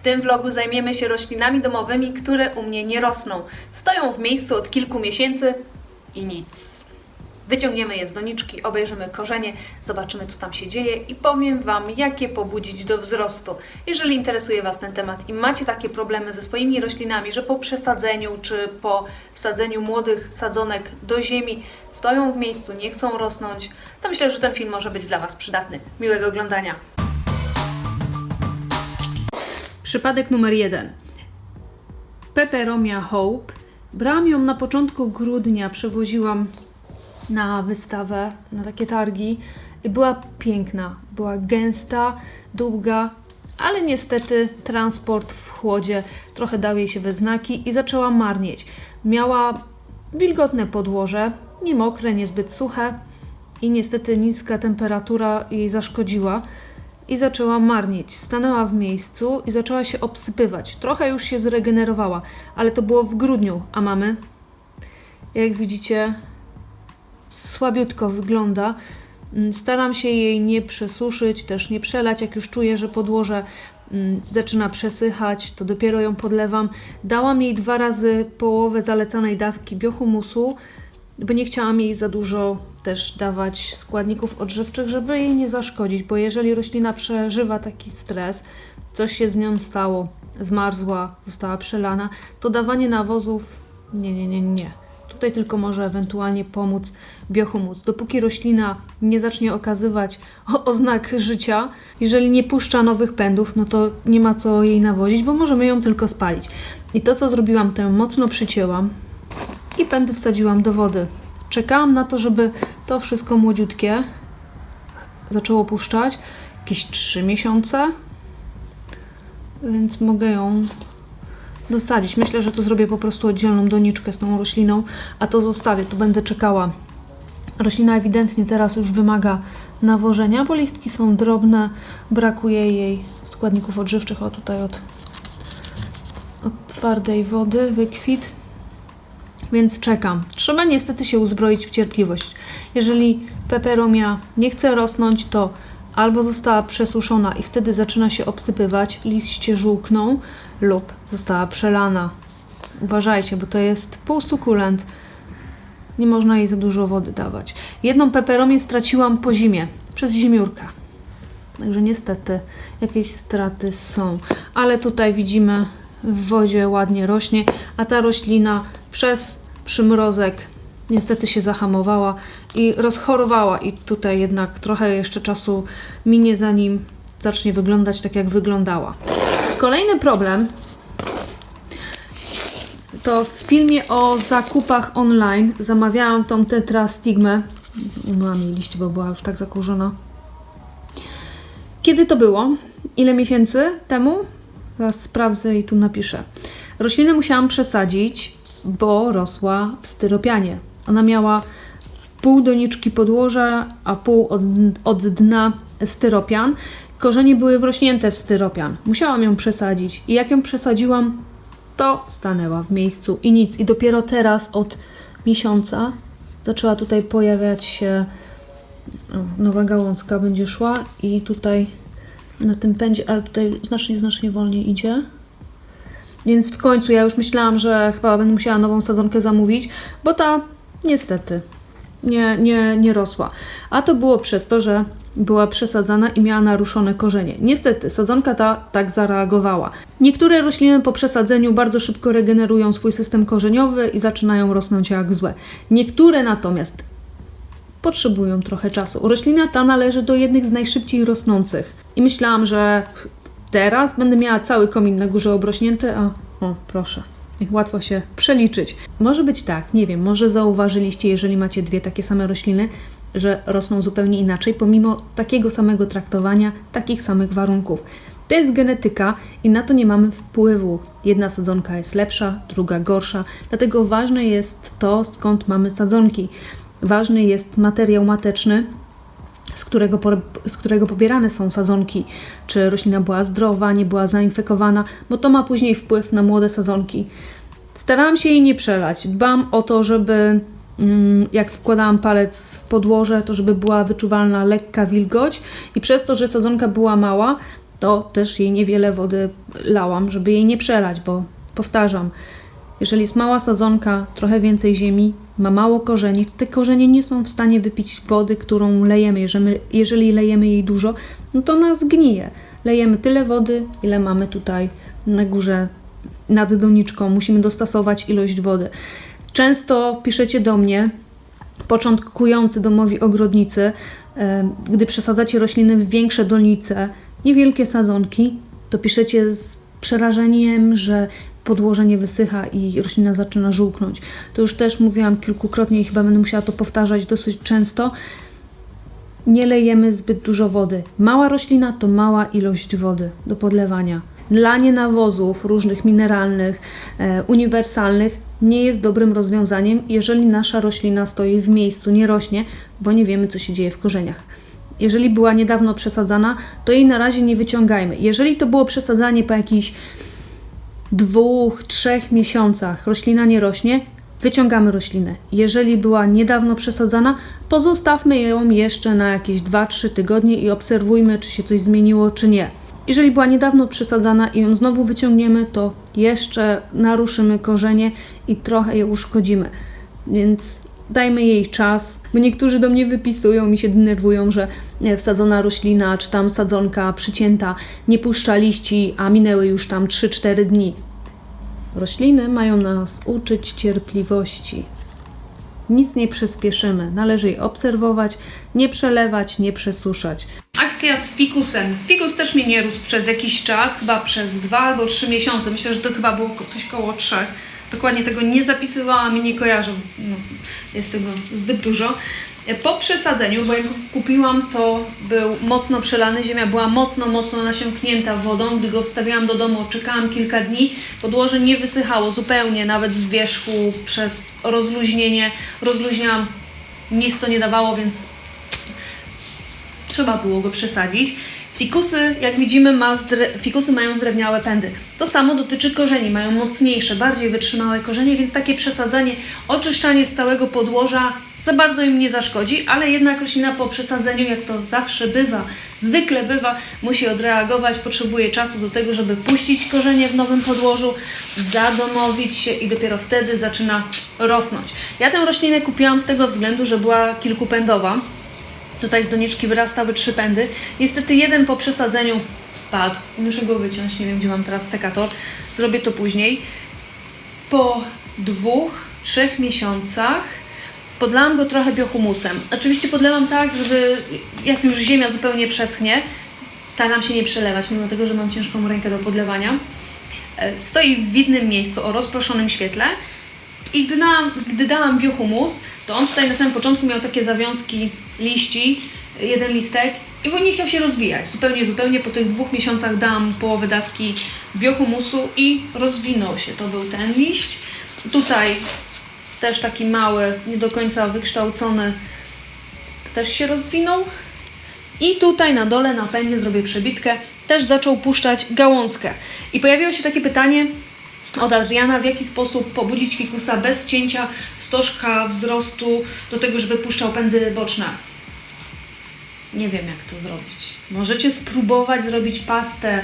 W tym vlogu zajmiemy się roślinami domowymi, które u mnie nie rosną. Stoją w miejscu od kilku miesięcy i nic. Wyciągniemy je z doniczki, obejrzymy korzenie, zobaczymy co tam się dzieje i powiem Wam, jak je pobudzić do wzrostu. Jeżeli interesuje Was ten temat i macie takie problemy ze swoimi roślinami, że po przesadzeniu czy po wsadzeniu młodych sadzonek do ziemi stoją w miejscu, nie chcą rosnąć, to myślę, że ten film może być dla Was przydatny. Miłego oglądania. Przypadek numer jeden. Peperomia Hope. Brałam ją na początku grudnia, przewoziłam na wystawę, na takie targi. I była piękna, była gęsta, długa, ale niestety transport w chłodzie trochę dał jej się we znaki i zaczęła marnieć. Miała wilgotne podłoże, nie mokre, niezbyt suche i niestety niska temperatura jej zaszkodziła i zaczęła marnieć. Stanęła w miejscu i zaczęła się obsypywać. Trochę już się zregenerowała, ale to było w grudniu, a mamy, jak widzicie, słabiutko wygląda. Mm, Staram się jej nie przesuszyć, też nie przelać. Jak już czuję, że podłoże mm, zaczyna przesychać, to dopiero ją podlewam. Dałam jej dwa razy połowę zalecanej dawki biohumusu, bo nie chciałam jej za dużo też dawać składników odżywczych, żeby jej nie zaszkodzić, bo jeżeli roślina przeżywa taki stres, coś się z nią stało, zmarzła, została przelana, to dawanie nawozów nie, nie, nie, nie. Tutaj tylko może ewentualnie pomóc biohumus. Dopóki roślina nie zacznie okazywać oznak życia, jeżeli nie puszcza nowych pędów, no to nie ma co jej nawozić, bo możemy ją tylko spalić. I to, co zrobiłam, to ją mocno przycięłam i pędy wsadziłam do wody. Czekałam na to, żeby to wszystko młodziutkie zaczęło puszczać. Jakieś 3 miesiące, więc mogę ją dosadzić. Myślę, że to zrobię po prostu oddzielną doniczkę z tą rośliną, a to zostawię, tu będę czekała. Roślina ewidentnie teraz już wymaga nawożenia, bo listki są drobne, brakuje jej składników odżywczych. O tutaj od, od twardej wody, wykwit. Więc czekam. Trzeba niestety się uzbroić w cierpliwość. Jeżeli peperomia nie chce rosnąć, to albo została przesuszona i wtedy zaczyna się obsypywać, liście żółkną, lub została przelana. Uważajcie, bo to jest półsukulent. Nie można jej za dużo wody dawać. Jedną peperomię straciłam po zimie, przez zimiurkę. Także niestety jakieś straty są. Ale tutaj widzimy w wodzie ładnie rośnie, a ta roślina przez przymrozek niestety się zahamowała i rozchorowała i tutaj jednak trochę jeszcze czasu minie zanim zacznie wyglądać tak jak wyglądała. Kolejny problem to w filmie o zakupach online zamawiałam tą tetrastigmę. Nie byłam jej liście, bo była już tak zakurzona. Kiedy to było? Ile miesięcy temu? Zaraz sprawdzę i tu napiszę. Roślinę musiałam przesadzić, bo rosła w styropianie. Ona miała pół doniczki podłoża, a pół od, od dna styropian. Korzenie były wrośnięte w styropian. Musiałam ją przesadzić. I jak ją przesadziłam, to stanęła w miejscu i nic. I dopiero teraz od miesiąca zaczęła tutaj pojawiać się nowa gałązka będzie szła i tutaj na tym pędzie, ale tutaj znacznie, znacznie wolniej idzie. Więc w końcu ja już myślałam, że chyba będę musiała nową sadzonkę zamówić, bo ta niestety nie, nie, nie rosła. A to było przez to, że była przesadzana i miała naruszone korzenie. Niestety, sadzonka ta tak zareagowała. Niektóre rośliny po przesadzeniu bardzo szybko regenerują swój system korzeniowy i zaczynają rosnąć jak złe. Niektóre natomiast potrzebują trochę czasu. Roślina ta należy do jednych z najszybciej rosnących. I myślałam, że teraz będę miała cały komin na górze obrośnięty, a o, proszę. Łatwo się przeliczyć. Może być tak, nie wiem, może zauważyliście, jeżeli macie dwie takie same rośliny, że rosną zupełnie inaczej, pomimo takiego samego traktowania, takich samych warunków. To jest genetyka i na to nie mamy wpływu. Jedna sadzonka jest lepsza, druga gorsza, dlatego ważne jest to, skąd mamy sadzonki. Ważny jest materiał mateczny, z którego, po, z którego pobierane są sadzonki, czy roślina była zdrowa, nie była zainfekowana, bo to ma później wpływ na młode sadzonki. Starałam się jej nie przelać. Dbam o to, żeby mm, jak wkładałam palec w podłoże, to żeby była wyczuwalna lekka wilgoć i przez to, że sadzonka była mała, to też jej niewiele wody lałam, żeby jej nie przelać, bo powtarzam, jeżeli jest mała sadzonka, trochę więcej ziemi, ma mało korzeni, te korzenie nie są w stanie wypić wody, którą lejemy. Jeżeli, jeżeli lejemy jej dużo, no to ona zgnije. Lejemy tyle wody, ile mamy tutaj na górze nad doniczką. Musimy dostosować ilość wody. Często piszecie do mnie, początkujący domowi ogrodnicy, e, gdy przesadzacie rośliny w większe donice, niewielkie sadzonki, to piszecie z przerażeniem, że podłoże nie wysycha i roślina zaczyna żółknąć. To już też mówiłam kilkukrotnie i chyba będę musiała to powtarzać dosyć często. Nie lejemy zbyt dużo wody. Mała roślina to mała ilość wody do podlewania. Lanie nawozów różnych mineralnych, e, uniwersalnych nie jest dobrym rozwiązaniem, jeżeli nasza roślina stoi w miejscu, nie rośnie, bo nie wiemy, co się dzieje w korzeniach. Jeżeli była niedawno przesadzana, to jej na razie nie wyciągajmy. Jeżeli to było przesadzanie po jakichś dwóch, trzech miesiącach roślina nie rośnie, wyciągamy roślinę. Jeżeli była niedawno przesadzana, pozostawmy ją jeszcze na jakieś 2-3 tygodnie i obserwujmy, czy się coś zmieniło, czy nie. Jeżeli była niedawno przesadzana i ją znowu wyciągniemy, to jeszcze naruszymy korzenie i trochę je uszkodzimy. Więc dajmy jej czas, bo niektórzy do mnie wypisują mi się denerwują, że e, wsadzona roślina czy tam sadzonka przycięta nie puszcza liści, a minęły już tam 3-4 dni. Rośliny mają nas uczyć cierpliwości. Nic nie przyspieszymy. Należy je obserwować, nie przelewać, nie przesuszać. Akcja z fikusem. Fikus też mi nie rósł przez jakiś czas, chyba przez dwa albo trzy miesiące. Myślę, że to chyba było coś koło trzech. Dokładnie tego nie zapisywałam i nie kojarzę. No, jest tego zbyt dużo. Po przesadzeniu, bo jak kupiłam, to był mocno przelany, ziemia była mocno, mocno nasiąknięta wodą. Gdy go wstawiłam do domu, czekałam kilka dni, podłoże nie wysychało zupełnie, nawet z wierzchu przez rozluźnienie. Rozluźniałam, nic to nie dawało, więc trzeba było go przesadzić. Fikusy, jak widzimy, ma fikusy mają zdrewniałe pędy. To samo dotyczy korzeni, mają mocniejsze, bardziej wytrzymałe korzenie, więc takie przesadzanie, oczyszczanie z całego podłoża za bardzo im nie zaszkodzi, ale jednak roślina po przesadzeniu, jak to zawsze bywa, zwykle bywa, musi odreagować, potrzebuje czasu do tego, żeby puścić korzenie w nowym podłożu, zadomowić się i dopiero wtedy zaczyna rosnąć. Ja tę roślinę kupiłam z tego względu, że była kilkupędowa. Tutaj z doniczki wyrastały trzy pędy. Niestety jeden po przesadzeniu padł. Muszę go wyciąć, nie wiem gdzie mam teraz sekator. Zrobię to później. Po dwóch, trzech miesiącach podlałam go trochę biohumusem. Oczywiście podlewam tak, żeby jak już ziemia zupełnie przeschnie, staram się nie przelewać, mimo tego, że mam ciężką rękę do podlewania. E, Stoi w widnym miejscu o rozproszonym świetle i gdy, dałam, gdy dałam biohumus, to on tutaj na samym początku miał takie zawiązki liści, jeden listek i bo nie chciał się rozwijać. Zupełnie, zupełnie po tych dwóch miesiącach dałam połowę dawki biohumusu i rozwinął się. To był ten liść. Tutaj też taki mały, nie do końca wykształcony, też się rozwinął. I tutaj na dole, na pędzie zrobię przebitkę, też zaczął puszczać gałązkę. I pojawiło się takie pytanie od Adriana, w jaki sposób pobudzić fikusa bez cięcia wstożka wzrostu do tego, żeby puszczał pędy boczne. Nie wiem, jak to zrobić. Możecie spróbować zrobić pastę,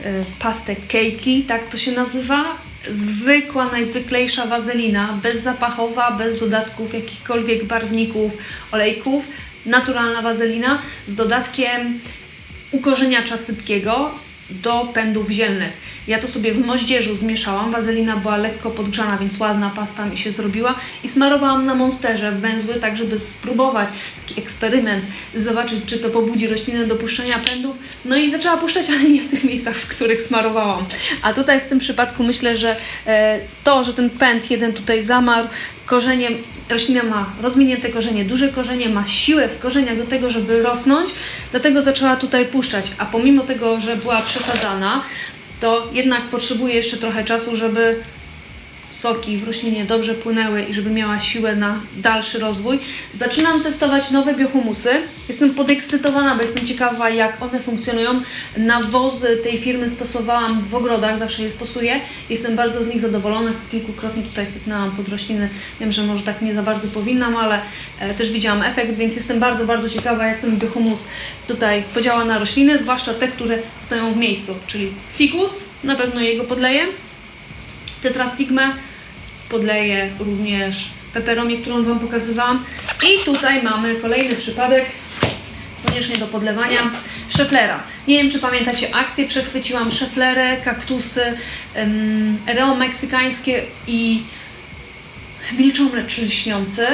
y, pastę kejki, tak to się nazywa. Zwykła, najzwyklejsza wazelina, bezzapachowa, bez dodatków jakichkolwiek barwników, olejków. Naturalna wazelina z dodatkiem ukorzeniacza sypkiego do pędów zielnych. Ja to sobie w moździerzu zmieszałam, wazelina była lekko podgrzana, więc ładna pasta mi się zrobiła i smarowałam na monsterze węzły, tak żeby spróbować taki eksperyment, zobaczyć czy to pobudzi roślinę do puszczenia pędów. No i zaczęła puszczać, ale nie w tych miejscach, w których smarowałam. A tutaj w tym przypadku myślę, że e, to, że ten pęd jeden tutaj zamarł, korzenie, roślina ma rozwinięte korzenie, duże korzenie, ma siłę w korzeniach do tego, żeby rosnąć, dlatego zaczęła tutaj puszczać, a pomimo tego, że była przesadzana, to jednak potrzebuje jeszcze trochę czasu, żeby soki w roślinie dobrze płynęły i żeby miała siłę na dalszy rozwój. Zaczynam testować nowe biohumusy. Jestem podekscytowana, bo jestem ciekawa, jak one funkcjonują. Nawozy tej firmy stosowałam w ogrodach, zawsze je stosuję. Jestem bardzo z nich zadowolona. Kilkukrotnie tutaj sypnęłam pod rośliny. Wiem, że może tak nie za bardzo powinnam, ale e, też widziałam efekt, więc jestem bardzo, bardzo ciekawa, jak ten biohumus tutaj podziała na rośliny, zwłaszcza te, które stoją w miejscu, czyli fikus, na pewno jego podleję, tetrastigmę, podleję również peperomię, którą Wam pokazywałam. I tutaj mamy kolejny przypadek, koniecznie do podlewania, szeflera. Nie wiem, czy pamiętacie akcję, przechwyciłam szeflerę, kaktusy, reo meksykańskie i wilczomlecz lśniący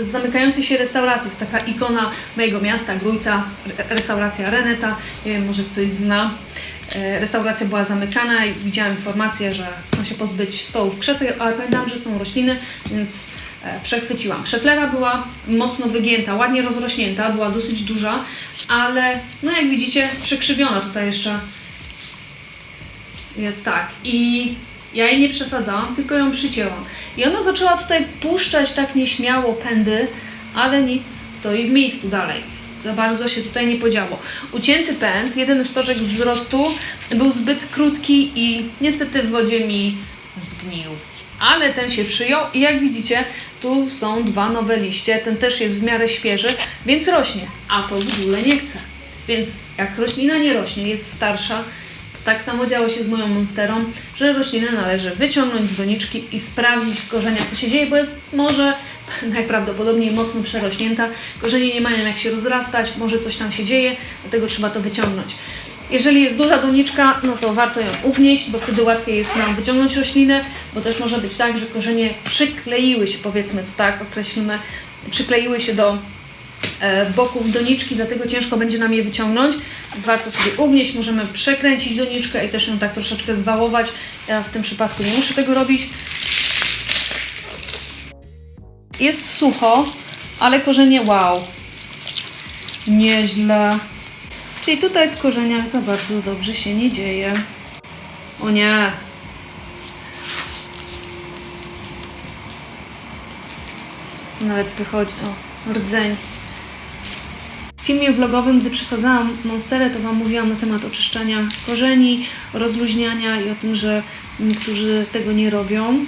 z zamykającej się restauracji. To jest taka ikona mojego miasta, Grójca, re- restauracja Reneta. Nie wiem, może ktoś zna. E, Restauracja była zamykana i widziałam informację, że chcą się pozbyć stołów, krzeseł, ale pamiętam, że są rośliny, więc e, przechwyciłam. Szeflera była mocno wygięta, ładnie rozrośnięta, była dosyć duża, ale no jak widzicie przekrzywiona tutaj jeszcze jest tak. I ja jej nie przesadzałam, tylko ją przycięłam. I ona zaczęła tutaj puszczać tak nieśmiało pędy, ale nic stoi w miejscu dalej. Za bardzo się tutaj nie podziało. Ucięty pęd, jeden stożek wzrostu, był zbyt krótki i niestety w wodzie mi zgnił. Ale ten się przyjął i jak widzicie, tu są dwa nowe liście. Ten też jest w miarę świeży, więc rośnie, a to w ogóle nie chce. Więc jak roślina nie rośnie, jest starsza, tak samo działo się z moją monsterą, że roślinę należy wyciągnąć z doniczki i sprawdzić w korzeniach, co się dzieje, bo jest może najprawdopodobniej mocno przerośnięta. Korzenie nie mają jak się rozrastać, może coś tam się dzieje, dlatego trzeba to wyciągnąć. Jeżeli jest duża doniczka, no to warto ją ugnieść, bo wtedy łatwiej jest nam wyciągnąć roślinę, bo też może być tak, że korzenie przykleiły się, powiedzmy to tak, określimy, przykleiły się do e, boków doniczki, dlatego ciężko będzie nam je wyciągnąć. Warto sobie ugnieść, możemy przekręcić doniczkę i też ją tak troszeczkę zwałować. Ja w tym przypadku nie muszę tego robić. Jest sucho, ale korzenie wow. Nieźle. Czyli tutaj w korzeniach za bardzo dobrze się nie dzieje. O nie. Nawet wychodzi. O, rdzeń. W filmie vlogowym, gdy przesadzałam monsterę, to Wam mówiłam na temat oczyszczania korzeni, rozluźniania i o tym, że niektórzy tego nie robią.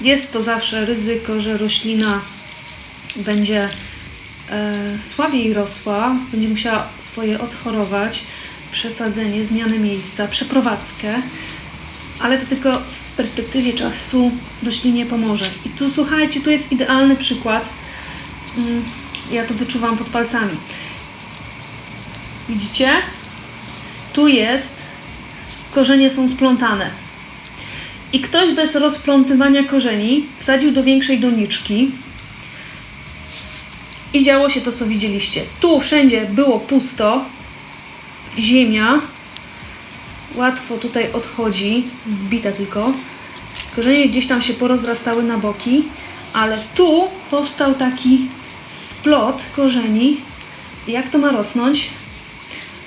Jest to zawsze ryzyko, że roślina będzie e, słabiej rosła, będzie musiała swoje odchorować, przesadzenie, zmianę miejsca, przeprowadzkę, ale to tylko w perspektywie czasu roślinie pomoże. I tu słuchajcie, tu jest idealny przykład. Mm, Ja to wyczuwam pod palcami. Widzicie? Tu jest, korzenie są splątane. I ktoś bez rozplątywania korzeni wsadził do większej doniczki i działo się to, co widzieliście. Tu wszędzie było pusto, ziemia, łatwo tutaj odchodzi, zbita tylko. Korzenie gdzieś tam się porozrastały na boki, ale tu powstał taki splot korzeni. Jak to ma rosnąć?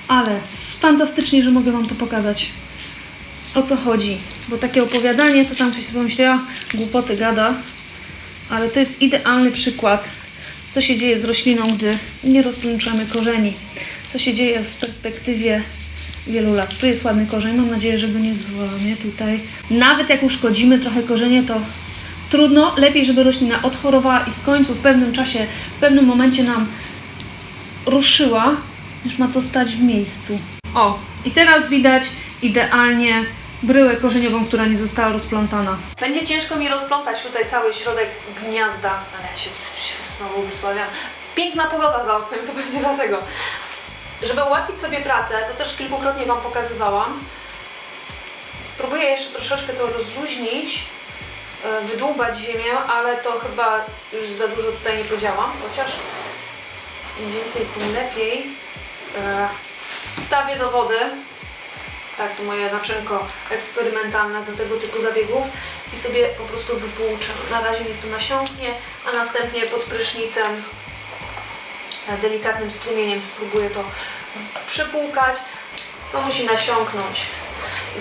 Ale fantastycznie, że mogę Wam to pokazać. O co chodzi? Bo takie opowiadanie, to tam coś sobie pomyślała, głupoty gada, ale to jest idealny przykład, co się dzieje z rośliną, gdy nie rozplączamy korzeni. Co się dzieje w perspektywie wielu lat. Tu jest ładny korzeń, mam nadzieję, że go nie złamie tutaj. Nawet jak uszkodzimy trochę korzenie, to trudno. Lepiej, żeby roślina odchorowała i w końcu w pewnym czasie, w pewnym momencie nam ruszyła, niż ma to stać w miejscu. O, i teraz widać idealnie bryłę korzeniową, która nie została rozplątana. Będzie ciężko mi rozplątać tutaj cały środek gniazda, ale ja się, się znowu wysławiam. Piękna pogoda za oknem, to pewnie dlatego. Żeby ułatwić sobie pracę, to też kilkukrotnie Wam pokazywałam. Spróbuję jeszcze troszeczkę to rozluźnić, e, wydłubać ziemię, ale to chyba już za dużo tutaj nie podziałam, chociaż im więcej, tym lepiej. Wstawię do wody, tak to moje naczynko eksperymentalne do tego typu zabiegów i sobie po prostu wypłuczę. Na razie niech to nasiąknie, a następnie pod prysznicem e, delikatnym strumieniem spróbuję to przepłukać. To musi nasiąknąć.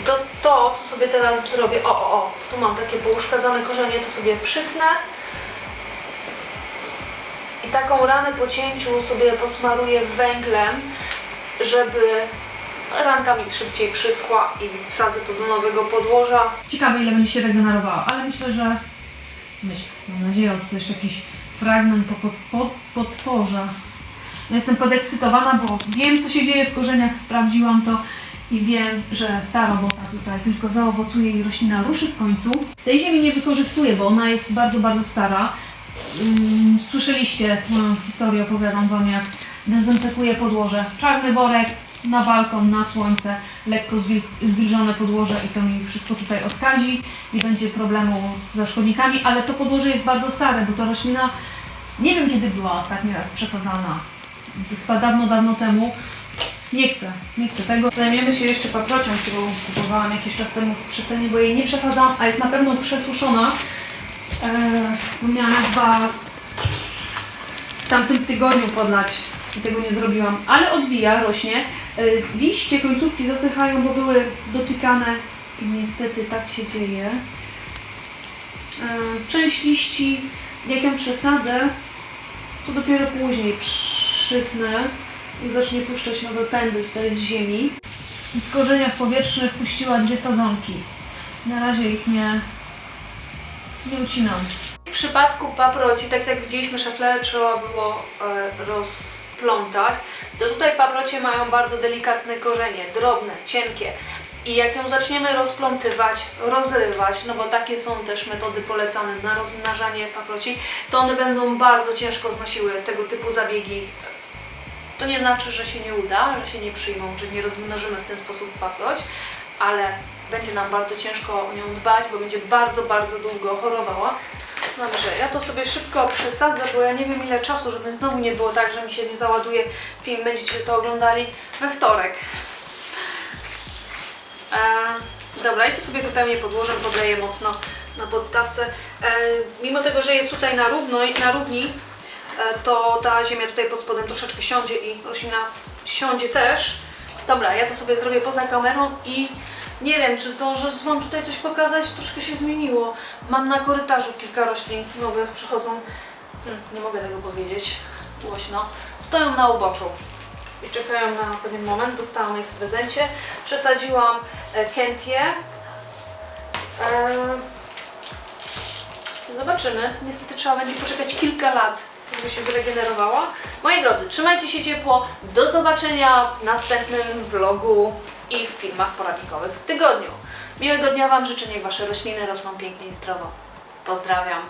To, to, co sobie teraz zrobię, o, o, o, tu mam takie pouszkadzane korzenie, to sobie przytnę i taką ranę po cięciu sobie posmaruję węglem, żeby ranka mi szybciej przyschła i wsadzę to do nowego podłoża. Ciekawe ile będzie się regenerowało, ale myślę, że myślę, mam nadzieję, o, tutaj jeszcze jakiś fragment po, pod, podporza. No jestem podekscytowana, bo wiem co się dzieje w korzeniach, sprawdziłam to i wiem, że ta robota tutaj tylko zaowocuje i roślina ruszy w końcu. Tej ziemi nie wykorzystuję, bo ona jest bardzo, bardzo stara. Ym, Słyszeliście moją historię, opowiadam Wam jak dezynfekuję podłoże. Czarny worek na balkon, na słońce, lekko zwil- zwilżone podłoże i to mi wszystko tutaj odkazi. Nie będzie problemu ze szkodnikami, ale to podłoże jest bardzo stare, bo ta roślina nie wiem kiedy była ostatni raz przesadzana. Chyba dawno, dawno temu. Nie chcę, nie chcę tego. Zajmiemy się jeszcze paprocią, którą kupowałam jakiś czas temu w przecenie, bo jej nie przesadzam, a jest na pewno przesuszona. Eee, miałam chyba w tamtym tygodniu podlać i tego nie zrobiłam, ale odbija, rośnie. Eee, liście, końcówki zasychają, bo były dotykane i niestety tak się dzieje. Eee, część liści, jak ją przesadzę, to dopiero później przytnę i zacznie puszczać nowe pędy tutaj z ziemi. W korzeniach powietrznych puściła dwie sadzonki. Na razie ich nie, nie ucinam. W przypadku paproci, tak jak widzieliśmy, szaflerę trzeba było e, rozplątać, to tutaj paprocie mają bardzo delikatne korzenie, drobne, cienkie. I jak ją zaczniemy rozplątywać, rozrywać, no bo takie są też metody polecane na rozmnażanie paproci, to one będą bardzo ciężko znosiły tego typu zabiegi. To nie znaczy, że się nie uda, że się nie przyjmą, że nie rozmnożymy w ten sposób paproć, ale będzie nam bardzo ciężko o nią dbać, bo będzie bardzo, bardzo długo chorowała. Dobrze, ja to sobie szybko przesadzę, bo ja nie wiem ile czasu, żeby znowu nie było tak, że mi się nie załaduje film, będziecie to oglądali we wtorek. E, dobra, i to sobie wypełnię podłożem, podleję mocno na podstawce. E, mimo tego, że jest tutaj na, równo, na równi, e, to ta ziemia tutaj pod spodem troszeczkę siądzie i roślina siądzie też. Dobra, ja to sobie zrobię poza kamerą i nie wiem, czy zdążę Wam tutaj coś pokazać, troszkę się zmieniło. Mam na korytarzu kilka roślin nowych, przychodzą, hmm, nie mogę tego powiedzieć głośno, stoją na uboczu i czekają na pewien moment. Dostałam ich w prezencie. Przesadziłam e, kentię. E, zobaczymy. Niestety trzeba będzie poczekać kilka lat, żeby się zregenerowała. Moi drodzy, trzymajcie się ciepło. Do zobaczenia w następnym vlogu i w filmach poradnikowych w tygodniu. Miłego dnia Wam życzę, niech Wasze rośliny rosną pięknie i zdrowo. Pozdrawiam.